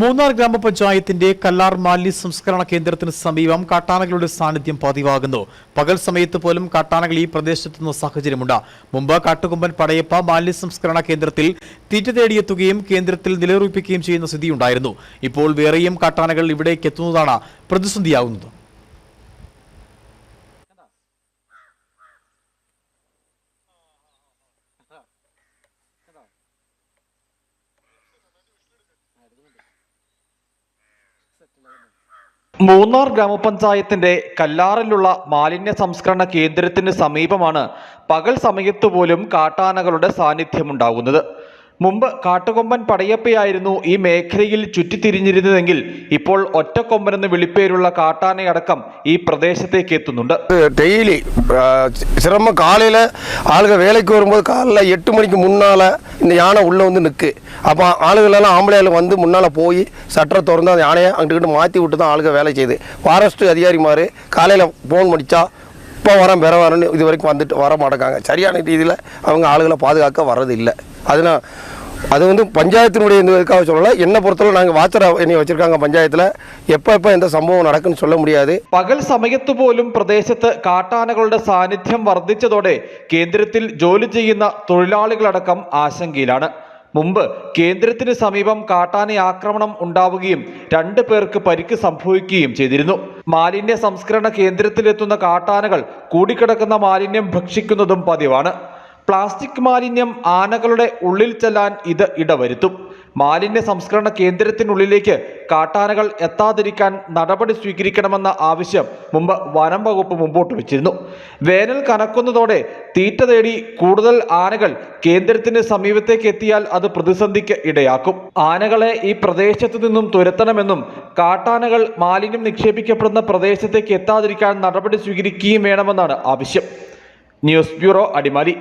മൂന്നാർ ഗ്രാമപഞ്ചായത്തിന്റെ കല്ലാർ മാലിന്യ സംസ്കരണ കേന്ദ്രത്തിന് സമീപം കാട്ടാനകളുടെ സാന്നിധ്യം പതിവാകുന്നു. പകൽ സമയത്ത് പോലും കാട്ടാനകൾ ഈ പ്രദേശത്തെത്തുന്ന സാഹചര്യമുണ്ട്. മുമ്പ് കാട്ടുകൊമ്പൻ പടയപ്പ മാലിന്യ സംസ്കരണ കേന്ദ്രത്തിൽ തീറ്റ തേടിയെത്തുകയും കേന്ദ്രത്തിൽ നിലയുറപ്പിക്കുകയും ചെയ്യുന്ന സ്ഥിതിയുണ്ടായിരുന്നു. ഇപ്പോൾ വേറെയും കാട്ടാനകൾ ഇവിടേക്ക് എത്തുന്നതാണ് പ്രതിസന്ധിയാകുന്നത് മൂന്നാർ ഗ്രാമപഞ്ചായത്തിന്റെ കല്ലാറിലുള്ള മാലിന്യ സംസ്കരണ കേന്ദ്രത്തിന് സമീപമാണ് പകൽ സമയത്തുപോലും കാട്ടാനകളുടെ സാന്നിധ്യമുണ്ടാകുന്നത്. മുമ്പ് കാട്ടുകൊമ്പൻ പടയപ്പയായിരുന്നു ഈ മേഖലയിൽ ചുറ്റിത്തിരിഞ്ഞിരുന്നതെങ്കിൽ ഇപ്പോൾ ഒറ്റക്കൊമ്പനെന്ന് വിളിപ്പേരുള്ള കാട്ടാനയടക്കം ഈ പ്രദേശത്തേക്ക് എത്തുന്നുണ്ട് டெய்லி சிரம காலையில் ஆளுங்க வேலைக்கு வரும்போது காலைல எட்டு மணிக்கு முன்னால் இந்த யானை உள்ளே வந்து நிற்கு அப்போ ஆளுகளெல்லாம் ஆம்பளையாள் வந்து முன்னால் போய் சட்டரை திறந்து அந்த யானையை அங்கிட்டு மாற்றி விட்டு தான் ஆளுங்க வேலை செய்யுது ஃபாரஸ்ட் அதிகாரிமார் காலையில் ஃபோன் பண்ணிச்சா இப்போ வரேன் பெற வரேன்னு இது வரைக்கும் வந்துட்டு வர மாட்டேங்காங்க சரியான ரீதியில் அவங்க ஆளுகளை பாதுகாக்க வர்றது இல்லை அதனால் அது வந்து பஞ்சாயத்தினுடைய இந்த இதுக்காக சொல்லலை என்னை பொறுத்தவரை நாங்கள் வாச்சரை என்னை வச்சுருக்காங்க பஞ்சாயத்தில் எப்போ எப்போ எந்த சம்பவம் நடக்குன்னு சொல்ல முடியாது പകൽ സമയത്ത് പോലും പ്രദേശത്ത് കാട്ടാനകളുടെ സാന്നിധ്യം വർദ്ധിച്ചതോടെ കേന്ദ്രത്തിൽ ജോലി ചെയ്യുന്ന തൊഴിലാളികളടക്കം ആശങ്കയിലാണ് മുമ്പ് കേന്ദ്രത്തിന് സമീപം കാട്ടാന ആക്രമണം ഉണ്ടാവുകയും രണ്ട് പേർക്ക് പരിക്ക് സംഭവിക്കുകയും ചെയ്തിരുന്നു മാലിന്യ സംസ്കരണ കേന്ദ്രത്തിലെത്തുന്ന കാട്ടാനകൾ കൂടിക്കിടക്കുന്ന മാലിന്യം ഭക്ഷിക്കുന്നതും പതിവാണ് പ്ലാസ്റ്റിക് മാലിന്യം ആനകളുടെ ഉള്ളിൽ ചെല്ലാൻ ഇത് ഇടവരുത്തും. മാലിന്യ സംസ്കരണ കേന്ദ്രത്തിനുള്ളിലേക്ക് കാട്ടാനകൾ എത്താതിരിക്കാൻ നടപടി സ്വീകരിക്കണമെന്ന ആവശ്യം മുമ്പ് വനം വകുപ്പ് മുമ്പോട്ട് വെച്ചിരുന്നു. വേനൽ കനക്കുന്നതോടെ തീറ്റ തേടി കൂടുതൽ ആനകൾ കേന്ദ്രത്തിന് സമീപത്തേക്ക് എത്തിയാൽ അത് പ്രതിസന്ധിക്ക് ഇടയാക്കും. ആനകളെ ഈ പ്രദേശത്തു നിന്നും തുരത്തണമെന്നും കാട്ടാനകൾ മാലിന്യം നിക്ഷേപിക്കപ്പെടുന്ന പ്രദേശത്തേക്ക് എത്താതിരിക്കാൻ നടപടി സ്വീകരിക്കുകയും വേണമെന്നാണ് ആവശ്യം. News bureau Adimali.